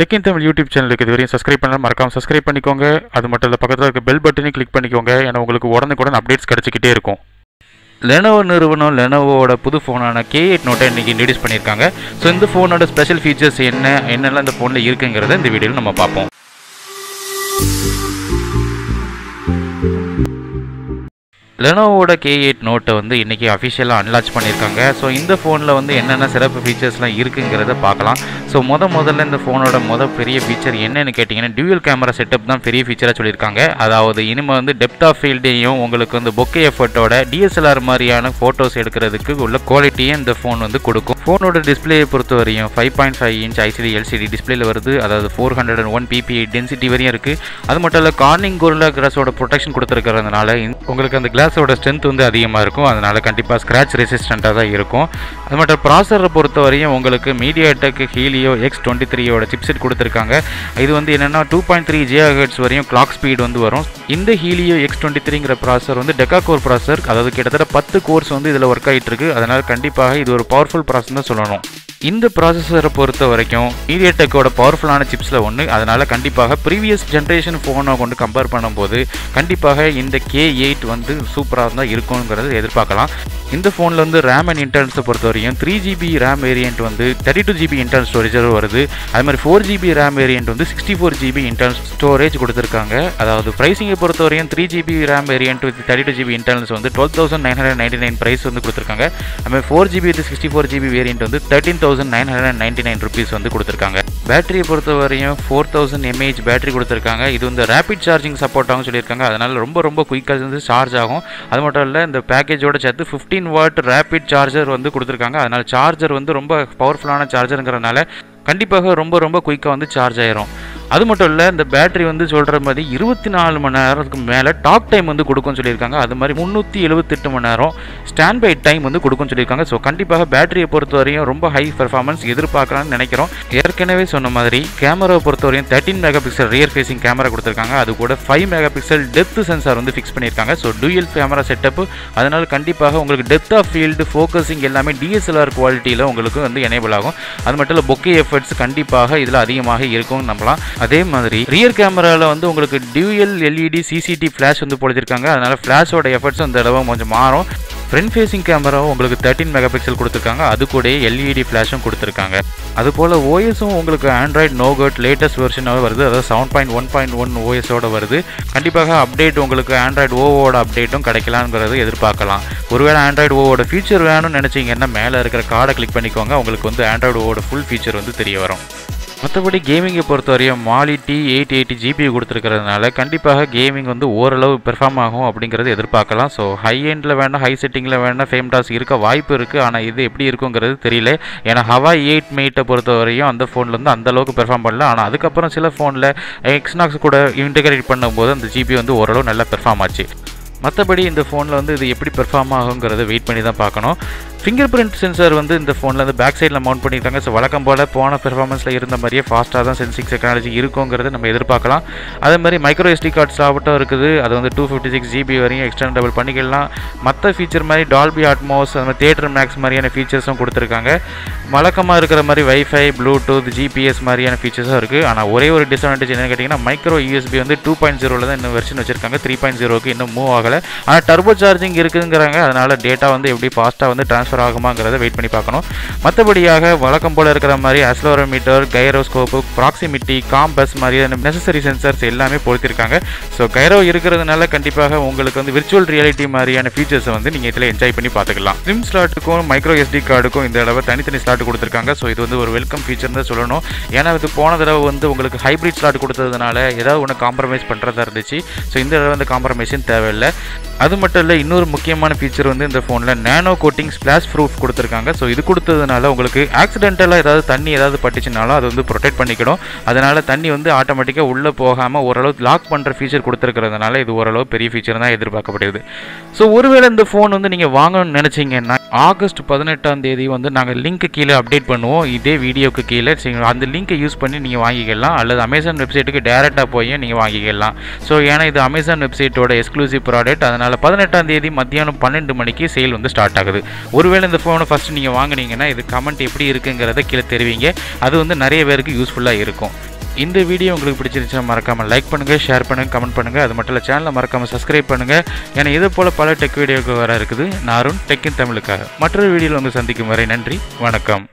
டெக்கின் Tamil YouTube சேனலுக்கு இது வரையும் சப்ஸ்கிரைப் பண்ணலாம் மறக்காம சப்ஸ்கிரைப் பண்ணிக்கோங்க. அது மட்டும் இல்லை பக்கத்தில் இருக்க பெல் பட்டனையும் கிளிக் பண்ணிக்கோங்க. ஏன்னா உங்களுக்கு உடனுக்குடன் அப்டேட்ஸ் கிடச்சிக்கிட்டே இருக்கும். லெனோவோ நிறுவனம் லெனோவோட புது ஃபோனான கே எயிட் நோட்டை இன்றைக்கி இன்ட்ரடியூஸ் பண்ணியிருக்காங்க. ஸோ இந்த ஃபோனோட ஸ்பெஷல் ஃபீச்சர்ஸ் என்ன என்னெல்லாம் இந்த ஃபோனில் இருக்குங்கிறத இந்த வீடியோவில் நம்ம பார்ப்போம். லெனோவோட கே எயிட் நோட்டை வந்து இன்றைக்கி அஃபிஷியலாக அன்லாச் பண்ணியிருக்காங்க. ஸோ இந்த ஃபோனில் வந்து என்னென்ன சிறப்பு ஃபீச்சர்ஸ்லாம் இருக்குங்கிறத பார்க்கலாம். ஸோ முத முதல்ல இந்த ஃபோனோட முத பெரிய ஃபீச்சர் என்னென்னு கேட்டிங்கன்னா டியூயல் கேமரா செட்டப் தான் பெரிய ஃபீச்சராக சொல்லியிருக்காங்க. அதாவது இனிமேல் வந்து டெப்த் ஆஃப் ஃபீல்டையும் உங்களுக்கு வந்து பொக்கே எஃபர்ட்டோட டிஎஸ்எல்ஆர் மாதிரியான ஃபோட்டோஸ் எடுக்கிறதுக்கு உள்ள குவாலிட்டியும் இந்த ஃபோன் வந்து கொடுக்கும். ஃபோனோட டிஸ்பிளேயை பொறுத்த வரையும் five point five inch ICT LCD டிஸ்பிளேயில் வருது. அதாவது four hundred and one PP density வரையும் இருக்குது அது மட்டும் இல்லை கார்னிங் கோரில் கிராஸோட ப்ரொடெக்ஷன் கொடுத்துருக்கிறதுனால உங்களுக்கு அந்த கிராஸோட ஸ்ட்ரென்த் வந்து அதிகமாக இருக்கும். அதனால் கண்டிப்பாக ஸ்க்ராட்ச் ரெசிஸ்டண்ட்டாக தான் இருக்கும். அது மட்டும் ப்ராசரை பொறுத்த வரையும் உங்களுக்கு MediaTek Helio X twenty த்ரீயோட சிப்செட் கொடுத்துருக்காங்க. இது வந்து என்னென்னா டூ பாயிண்ட் த்ரீ ஜியாஹெட்ஸ் வரையும் கிளாக் ஸ்பீட் வந்து வரும். இந்த ஹீலியோ எக்ஸ் டுவெண்ட்டி த்ரீங்கிற ப்ராசர் வந்து டெக்கா கோர் ப்ராசர் அதாவது கிட்டத்தட்ட பத்து கோர்ஸ் வந்து இதில் ஒர்க் ஆகிட்டு இருக்கு. அதனால் கண்டிப்பாக இது ஒரு பவர்ஃபுல் ப்ராசஸ் தான் சொல்லணும். இந்த ப்ராசஸரை பொறுத்த வரைக்கும் மீடியாடெக்கோட பவர்ஃபுல்லான சிப்ஸில் ஒன்று அதனால் கண்டிப்பாக ப்ரீவியஸ் ஜென்ரேஷன் ஃபோனை கொண்டு கம்பேர் பண்ணும்போது கண்டிப்பாக இந்த கே எயிட் வந்து சூப்பராக தான் இருக்குங்கிறது எதிர்பார்க்கலாம். இந்த ஃபோனில் வந்து ரேம் அண்ட் இன்டர்னல்ஸை பொறுத்த வரையும் த்ரீ ஜிபி ரேம் வேரியன்ட் வந்து thirty two GB internal storage வருது. அது மாதிரி ஃபோர் ஜிபி ரேம் வேரியன்ட் வந்து sixty four GB internal storage கொடுத்துருக்காங்க. அதாவது ப்ரைஸிங்கை பொறுத்த வரையும் three GB RAM variant with thirty two GB internals வந்து twelve thousand nine hundred ninety nine price வந்து கொடுத்துருக்காங்க. அது மாதிரி four GB with sixty four GB variant வந்து thirteen thousand nine hundred ninety nine rupees வந்து கொடுத்துருக்காங்க. பேட்டரியை பொறுத்த வரையும் ஃபோர் தௌசண்ட் எம்ஏஹெச் பேட்டரி கொடுத்துருக்காங்க. இது வந்து ரேபிட் சார்ஜிங் சப்போர்ட் ஆகும் சொல்லியிருக்காங்க. அதனால் ரொம்ப ரொம்ப குயிக்காக வந்து சார்ஜ் ஆகும். அது மட்டும் இல்லை இந்த பேக்கேஜோட சேர்த்து ஃபிஃப்டீன் வாட் ரேபிட் சார்ஜர் வந்து கொடுத்துருக்காங்க. அதனால் சார்ஜர் வந்து ரொம்ப பவர்ஃபுல்லான சார்ஜருங்கிறனால கண்டிப்பாக ரொம்ப ரொம்ப குயிக்காக வந்து சார்ஜ் ஆயிரும். அது மட்டும் இல்லை இந்த பேட்டரி வந்து சொல்கிற மாதிரி இருபத்தி நாலு மணி நேரத்துக்கு மேலே டாக் டைம் வந்து கொடுக்கும்னு சொல்லியிருக்காங்க. அது மாதிரி முந்நூற்றி எழுபத்தெட்டு மணி நேரம் ஸ்டாண்ட் பை டைம் வந்து கொடுக்கும்னு சொல்லியிருக்காங்க. ஸோ கண்டிப்பாக பேட்டரியை பொறுத்த வரையும் ரொம்ப ஹை பெர்ஃபார்மன்ஸ் எதிர்பார்க்கலாம்னு நினைக்கிறோம். ஏற்கனவே சொன்ன மாதிரி கேமராவை பொறுத்த வரையும் thirteen megapixel rear facing camera கொடுத்துருக்காங்க. அது கூட five megapixel depth sensor வந்து ஃபிக்ஸ் பண்ணியிருக்காங்க. ஸோ டூயல் கேமரா செட்டப் அதனால் கண்டிப்பாக உங்களுக்கு டெப்த் ஆஃப் ஃபீல்டு ஃபோக்கஸிங் எல்லாமே டிஎஸ்எல்ஆர் குவாலிட்டியில் உங்களுக்கு வந்து எனேபிள் ஆகும். அது மட்டும் இல்லை பொக்கே எஃபர்ட்ஸ் கண்டிப்பாக இதில் அதிகமாக இருக்கும் நம்பலாம். அதே மாதிரி ரியர் கேமராவில் வந்து உங்களுக்கு டியூஎல் எல்இடி சிசிடி ஃப்ளாஷ் வந்து பொழுதிருக்காங்க. அதனால் ஃப்ளாஷோட எஃபர்ட்ஸ் அந்த அளவு கொஞ்சம் மாறும். ஃப்ரண்ட் ஃபேஸிங் கேமராவும் உங்களுக்கு தேர்ட்டின் மெகா பிக்சல் கொடுத்துருக்காங்க. அது கூட எல்இடி ஃப்ளாஷும் கொடுத்துருக்காங்க. அதுபோல் ஓஎஸும் உங்களுக்கு ஆண்ட்ராய்ட் நோகட் லேட்டஸ்ட் வெர்ஷனாக வருது. அதாவது seven point one point one ஓஎஸோட வருது. கண்டிப்பாக அப்டேட் உங்களுக்கு ஆண்ட்ராய்டு ஓவோட அப்டேட்டும் கிடைக்கலாங்கிறது எதிர்பார்க்கலாம். ஒருவேளை ஆண்ட்ராய்டு ஓவோட ஃபியூச்சர் வேணும்னு நினச்சிங்கன்னா மேலே இருக்கிற கார்டை கிளிக் பண்ணிக்கோங்க. உங்களுக்கு வந்து ஆண்ட்ராய்டு ஓவோட ஃபுல் ஃபீச்சர் வந்து தெரிய வரும். மற்றபடி கேமிங்கை பொறுத்தவரையும் Mali T eight eighty GP கொடுத்துருக்கிறதுனால கண்டிப்பாக கேமிங் வந்து ஓரளவு பெர்ஃபார்ம் ஆகும் அப்படிங்கிறது எதிர்பார்க்கலாம். ஸோ ஹை எண்டில் வேணால் ஹை செட்டிங்கில் வேணால் ஃபேம் டாஸ் இருக்க வாய்ப்பு இருக்குது ஆனால் இது எப்படி இருக்குங்கிறது தெரியல. ஏன்னா ஹவா எயிட் மீட்டை பொறுத்தவரையும் அந்த ஃபோனில் வந்து அந்தளவுக்கு பெர்ஃபார்ம் பண்ணல. ஆனால் அதுக்கப்புறம் சில ஃபோனில் எக்ஸ்நாக்ஸ் கூட இன்டகிரேட் பண்ணும்போது அந்த ஜிபி வந்து ஓரளவு நல்லா பெர்ஃபார்ம் ஆச்சு. மற்றபடி இந்த ஃபோனில் வந்து இது எப்படி பெர்ஃபார்ம் ஆகுங்கிறத வெயிட் பண்ணி தான் பார்க்கணும். ஃபிங்கர் பிரிண்ட் சென்சார் வந்து இந்த ஃபோனில் வந்து பேக் சைடில் மவுண்ட் பண்ணியிருக்காங்க ஸோ வழக்கம் போல் போன பெர்ஃபார்மன்ஸில் இருந்த மாதிரியே ஃபாஸ்ட்டாக தான் சென்சிங் டெக்னாலஜி இருக்குங்கிறது நம்ம எதிர்பார்க்கலாம். அதே மாதிரி மைக்ரோ எஸ்டி கார்ட்ஸ் ஆகட்டும் இருக்குது. அது வந்து டூ ஃபிஃப்டி சிக்ஸ் ஜிபி வரையும் எக்ஸ்டெண்டபிள் பண்ணிக்கலாம். மற்ற ஃபீச்சர் மாதிரி டால்பி ஆட்மோஸ் அந்த மாதிரி தேட்டர் மேக்ஸ் மாதிரியான ஃபீச்சர்ஸும் கொடுத்துருக்காங்க. வழக்கமாக இருக்கிற மாதிரி வைஃபை ப்ளூடூத் ஜிபிஎஸ் மாதிரியான ஃபீச்சர்ஸும் இருக்குது ஆனால் ஒரே ஒரு டிஸ்அட்வான்டேஜ் என்னன்னு கேட்டிங்கன்னா மைக்ரோ யூஎஸ்பி வந்து டூ பாயிண்ட் ஜீரோவில் தான் இன்னும் வெர்ஷன் வச்சிருக்காங்க. த்ரீ பாயிண்ட் ஜீரோக்கு இன்னும் மூவ் ஆகலை. ஆனால் டர்போ சார்ஜிங் இருக்குங்கிறாங்க. அதனால் டேட்டா வந்து எப்படி ஃபாஸ்ட்டாக வந்து ட்ரான்ஸ்ஃபர் ஆகுமாங்கிறத வெயிட் பண்ணி பார்க்கணும். மற்றபடியாக வழக்கம் போல் இருக்கிற மாதிரி அஸ்லோரோமீட்டர் கைரோஸ்கோப்பு ப்ராக்சிமிட்டி காம்பஸ் மாதிரியான நெசசரி சென்சர்ஸ் எல்லாமே பொறுத்திருக்காங்க ஸோ கைரோ இருக்கிறதுனால கண்டிப்பாக உங்களுக்கு வந்து விர்ச்சுவல் ரியாலிட்டி மாதிரியான ஃபீச்சர்ஸை வந்து நீங்கள் இதில் என்ஜாய் பண்ணி பார்த்துக்கலாம். சிம் ஸ்லாட்டுக்கும் மைக்ரோ எஸ்டி கார்டுக்கும் இந்த தடவை தனித்தனி ஸ்லாட் கொடுத்துருக்காங்க. ஸோ இது வந்து ஒரு வெல்கம் ஃபீச்சர் தான் சொல்லணும். ஏன்னா இது போன தடவை வந்து உங்களுக்கு ஹைப்ரிட் ஸ்லாட் கொடுத்ததுனால ஏதாவது ஒன்று காம்ப்ரமைஸ் பண்ணுறதா இருந்துச்சு. ஸோ இந்த தடவை அந்த காம்ப்ரமைஸும் தேவையில்லை. அது மட்டும் இல்லை இன்னொரு முக்கியமான ஃபீச்சர் வந்து இந்த ஃபோனில் நேனோ கோட்டிங் ஸ்பிளாஷ் ப்ரூஃப் கொடுத்துருக்காங்க. ஸோ இது கொடுத்ததுனால உங்களுக்கு ஆக்சிடென்டலாக ஏதாவது தண்ணி ஏதாவது பட்டுச்சுனாலும் அது வந்து ப்ரொடெக்ட் பண்ணிக்கிடும். அதனால் தண்ணி வந்து ஆட்டோமேட்டிக்காக உள்ளே போகாமல் ஓரளவு லாக் பண்ணுற ஃபீச்சர் கொடுத்துருக்கிறதுனால இது ஓரளவு பெரிய ஃபீச்சர் தான் எதிர்பார்க்கப்படுது. ஸோ ஒருவேளை இந்த ஃபோன் வந்து நீங்கள் வாங்கணும்னு நினச்சிங்கன்னா ஆகஸ்ட் பதினெட்டாம் தேதி வந்து நாங்கள் லிங்க் கீழே அப்டேட் பண்ணுவோம். இதே வீடியோக்கு கீழே சரி, அந்த லிங்க்கை யூஸ் பண்ணி நீங்கள் வாங்கிக்கலாம். அல்லது அமேசான் வெப்சைட்டுக்கு டேரெக்டாக போய் நீங்கள் வாங்கிக்கலாம். ஸோ ஏன்னா இது அமேசான் வெப்சைட்டோட எக்ஸ்க்ளூசிவ் ப்ராடக்ட் அதனால் பதினெட்டாம் தேதி மத்தியானம் பன்னெண்டு மணிக்கு சேல் வந்து ஸ்டார்ட் ஆகுது. ஒரு ஒருவேளை இந்த ஃபோனை ஃபஸ்ட்டு நீங்கள் வாங்குனீங்கன்னா இது கமெண்ட் எப்படி இருக்குங்கிறத கீழே தெரிவிங்க. அது வந்து நிறைய பேருக்கு யூஸ்ஃபுல்லாக இருக்கும். இந்த வீடியோ உங்களுக்கு பிடிச்சிருந்துச்சுன்னா மறக்காமல் லைக் பண்ணுங்கள் ஷேர் பண்ணுங்கள் கமெண்ட் பண்ணுங்கள் அது மட்டும் இல்லை சேனலை மறக்காமல் சப்ஸ்கிரைப் பண்ணுங்கள் ஏன்னா இதே போல் பல டெக் வீடியோக்கு வர இருக்குது. நான் அருண் டெக்கின் தமிழுக்காக. மற்றொரு வீடியோவில் உங்கள் சந்திக்கும் வரை நன்றி வணக்கம்.